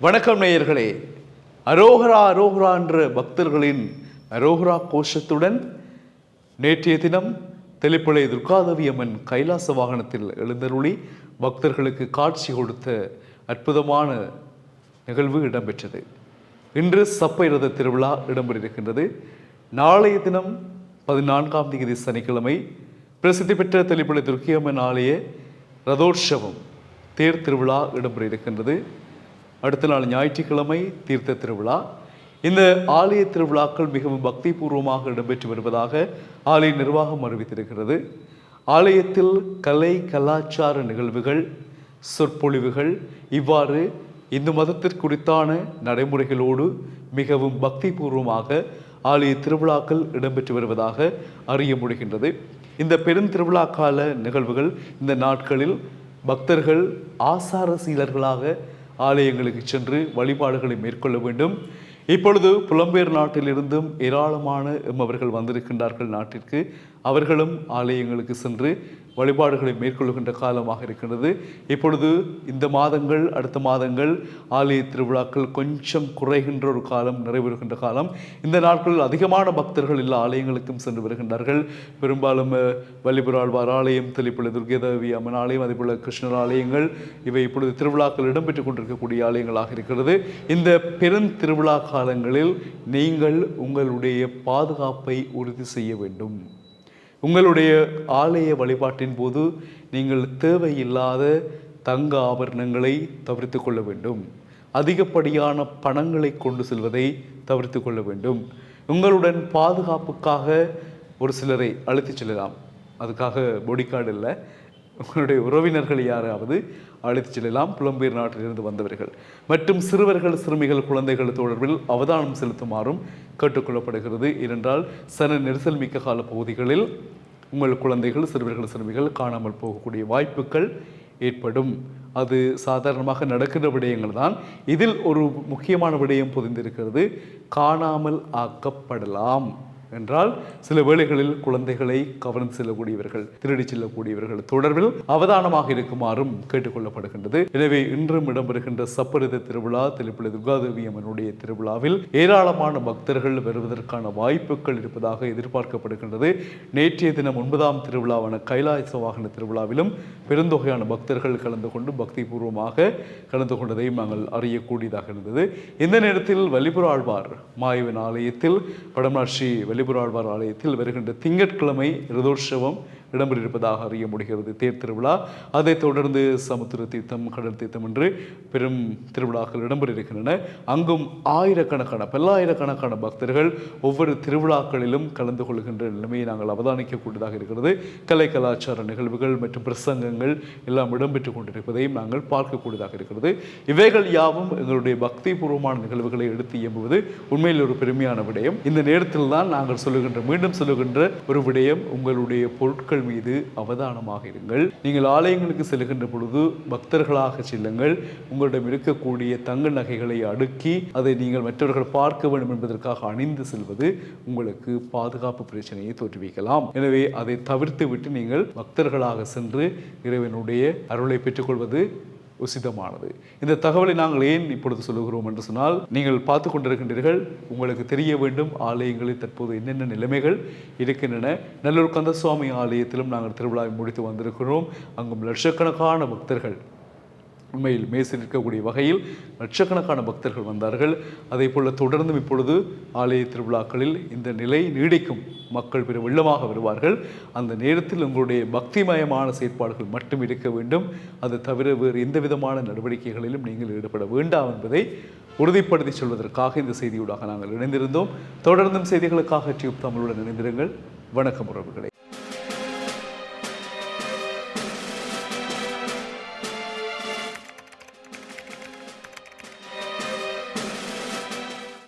வணக்கம் நேயர்களே. அரோகரா அரோகரா என்ற பக்தர்களின் அரோகரா கோஷத்துடன் நேற்றைய தினம் தெளிப்பளை துர்காதவியம்மன் கைலாச வாகனத்தில் எழுந்தருளி பக்தர்களுக்கு காட்சி கொடுத்த அற்புதமான நிகழ்வு இடம்பெற்றது. இன்று சப்பை ரத திருவிழா இடம்பெற்றிருக்கின்றது. நாளைய தினம் பதினான்காம் தேதி சனிக்கிழமை பிரசித்தி பெற்ற தெளிப்பிழை துர்க்கியம்மன் ஆலய ரதோற்சவம் தேர் திருவிழா இடம்பெற இருக்கின்றது அடுத்த நாள் ஞாயிற்றுக்கிழமை தீர்த்த திருவிழா. இந்த ஆலய திருவிழாக்கள் மிகவும் பக்திபூர்வமாக இடம்பெற்று வருவதாக ஆலய நிர்வாகம் அறிவித்திருக்கிறது. ஆலயத்தில் கலை கலாச்சார நிகழ்வுகள் சொற்பொழிவுகள் இவ்வாறு இந்து மதத்திற்குறித்தான நடைமுறைகளோடு மிகவும் பக்திபூர்வமாக ஆலய திருவிழாக்கள் இடம்பெற்று வருவதாக அறிய முடிகின்றது. இந்த பெருந்திருவிழா கால நிகழ்வுகள் இந்த நாட்களில் பக்தர்கள் ஆசார சீலர்களாக ஆலயங்களுக்கு சென்று வழிபாடுகளை மேற்கொள்ள வேண்டும். இப்பொழுது புலம்பெயர் நாட்டிலிருந்தும் ஏராளமான எம்மவர்கள் வந்திருக்கின்றார்கள் நாட்டிற்கு. அவர்களும் ஆலயங்களுக்கு சென்று வழிபாடுகளை மேற்கொள்கின்ற காலமாக இருக்கின்றது. இப்பொழுது இந்த மாதங்கள் அடுத்த மாதங்கள் ஆலய திருவிழாக்கள் கொஞ்சம் குறைகின்ற ஒரு காலம் நிறைவேறுகின்ற காலம். இந்த நாட்களில் அதிகமான பக்தர்கள் எல்லா ஆலயங்களுக்கும் சென்று வருகின்றார்கள். பெரும்பாலும் வள்ளிபுராழ்வார் ஆலயம் தெளிப்புள்ள துர்கேதேவி அம்மன் ஆலயம் அதேபோல கிருஷ்ணர் ஆலயங்கள் இவை இப்பொழுது திருவிழாக்கள் இடம்பெற்றுக் கொண்டிருக்கக்கூடிய ஆலயங்களாக இருக்கிறது. இந்த பெரும் திருவிழா காலங்களில் நீங்கள் உங்களுடைய பாதுகாப்பை உறுதி செய்ய வேண்டும். உங்களுடைய ஆலய வழிபாட்டின் போது நீங்கள் தேவையில்லாத தங்க ஆபரணங்களை தவிர்த்து கொள்ள வேண்டும். அதிகப்படியான பணங்களை கொண்டு செல்வதை தவிர்த்து கொள்ள வேண்டும். உங்களுடன் பாதுகாப்புக்காக ஒரு சிலரை அழைத்துச் செல்லலாம். அதுக்காக பொடிகார்டு இல்லை. உங்களுடைய உறவினர்கள் யாராவது அழைத்துச் செல்லலாம். புலம்பெயர் நாட்டிலிருந்து வந்தவர்கள். மற்றும் சிறுவர்கள் சிறுமிகள் குழந்தைகள் தொடர்பில் அவதானம் செலுத்துமாறும் கேட்டுக்கொள்ளப்படுகிறது. ஏனென்றால் சன நெரிசல் மிக்க கால பகுதிகளில் உங்கள் குழந்தைகள் சிறுவர்கள் சிறுமிகள் காணாமல் போகக்கூடிய வாய்ப்புகள் ஏற்படும். அது சாதாரணமாக நடக்கின்ற விடயங்கள் தான். இதில் ஒரு முக்கியமான விடயம் புரிந்திருக்கிறது. காணாமல் ஆக்கப்படலாம். என்றால் சில வேளைகளில் குழந்தைகளை கவனம் செல்லக்கூடியவர்கள் திருடி செல்லக்கூடியவர்கள் தொடர்பில் அவதானமாக இருக்குமாறும் கேட்டுக்கொள்ளப்படுகின்றது. எனவே இன்றும் இடம்பெறுகின்ற சப்பரித திருவிழா திருப்பிள்ளை துர்காதேவி அம்மனுடைய திருவிழாவில் ஏராளமான பக்தர்கள் வருவதற்கான வாய்ப்புகள் இருப்பதாக எதிர்பார்க்கப்படுகின்றது. நேற்றைய தினம் ஒன்பதாம் திருவிழாவான கைலாச வாகன திருவிழாவிலும் பெருந்தொகையான பக்தர்கள் கலந்து கொண்டு பக்திபூர்வமாக கலந்து கொண்டதையும் நாங்கள் அறியக்கூடியதாக இருந்தது. இந்த நேரத்தில் வலிபுர ஆழ்வார் மாயவன் ஆலயத்தில் படமாட்சி வலிபுர ஆழ்வார் ஆலயத்தில் வருகின்ற திங்கட்கிழமை ரதோற்சவம் இடம்பெற்றிருப்பதாக அறிய முடிகிறது. தேர் திருவிழா அதைத் தொடர்ந்து சமுத்திர தீர்த்தம் கடல் தீர்த்தம் என்று பெரும் திருவிழாக்கள் இடம்பெற்றிருக்கின்றன. அங்கும் ஆயிரக்கணக்கான பல்லாயிரக்கணக்கான பக்தர்கள் ஒவ்வொரு திருவிழாக்களிலும் கலந்து கொள்கின்ற நிலைமையை நாங்கள் அவதானிக்கக்கூடியதாக இருக்கிறது. கலை கலாச்சார நிகழ்வுகள் மற்றும் பிரசங்கங்கள் எல்லாம் இடம்பெற்றுக் கொண்டிருப்பதையும் நாங்கள் பார்க்கக்கூடியதாக இருக்கிறது. இவைகள் யாவும் எங்களுடைய பக்தி பூர்வமான நிகழ்வுகளை எடுத்து இயம்புவது உண்மையில் ஒரு பெருமையான விடயம். இந்த நேரத்தில் தான் நாங்கள் சொல்லுகின்ற மீண்டும் சொல்லுகின்ற ஒரு விடயம் உங்களுடைய பொருட்கள் மீது அவதானமாக இருங்கள். நீங்கள் ஆலயங்களுக்கு செல்கின்ற பொழுது பக்தர்களாக செல்லுங்கள். உங்களிடம் இருக்கக்கூடிய தங்க நகைகளை அடுக்கி அதை நீங்கள் மற்றவர்கள் பார்க்க வேண்டும் என்பதற்காக அணிந்து செல்வது உங்களுக்கு பாதுகாப்பு பிரச்சனையை தோற்றுவிக்கலாம். எனவே அதை தவிர்த்து விட்டு நீங்கள் பக்தர்களாக சென்று இறைவனுடைய அருளை பெற்றுக்கொள்வது உசிதமானது இந்த தகவலை நாங்கள் ஏன் இப்பொழுது சொல்லுகிறோம் என்று சொன்னால் நீங்கள் பார்த்து கொண்டிருக்கின்றீர்கள் உங்களுக்கு தெரிய வேண்டும் ஆலயங்களில் தற்போது என்னென்ன நிலைமைகள் இருக்கின்றன. நல்லூர் கந்தசுவாமி ஆலயத்திலும் நாங்கள் திருவிழாவை முடித்து வந்திருக்கிறோம். அங்கும் லட்சக்கணக்கான பக்தர்கள் உண்மையில் மேசில் இருக்கக்கூடிய வகையில் லட்சக்கணக்கான பக்தர்கள் வந்தார்கள். அதே போல தொடர்ந்தும் இப்பொழுது ஆலய திருவிழாக்களில் இந்த நிலை நீடிக்கும். மக்கள் பெரும் வெள்ளமாக வருவார்கள். அந்த நேரத்தில் உங்களுடைய பக்திமயமான செயற்பாடுகள் மட்டும் இருக்க வேண்டும். அது தவிர வேறு எந்த விதமான நடவடிக்கைகளிலும் நீங்கள் ஈடுபட வேண்டாம் என்பதை உறுதிப்படுத்தி சொல்வதற்காக இந்த செய்தியூடாக நாங்கள் இணைந்திருந்தோம். தொடர்ந்தும் செய்திகளுக்காக டியூப் தமிழுடன் இணைந்திருங்கள். வணக்கம் உறவுகளை.